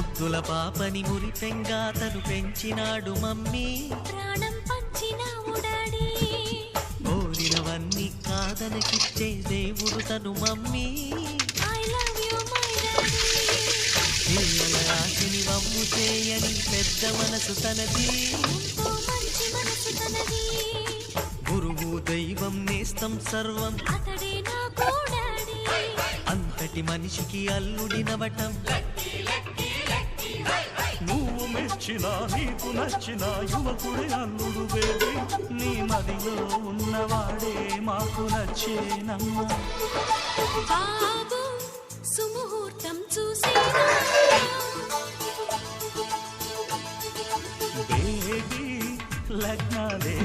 ముద్దుల పాపని మురిపెంగా తను పెంచినాడు మమ్మీ. ప్రాణం పంచినావు డాడీ కోరినవన్నీ కాదనకిచ్చే దేవుడు తను మమ్మీ. పిల్లల ఆశని వమ్ము చేయని పెద్ద మనసు తనది. గురువు దైవం నేస్తం సర్వం. అంతటి మనిషికి అల్లుడినవటం నచ్చిన నీకు నచ్చిన యువకుడే అల్లుడు బేబీ. నీ మదిలో ఉన్నవాడే మాకు నచ్చేనమ్మా. లగ్నాలే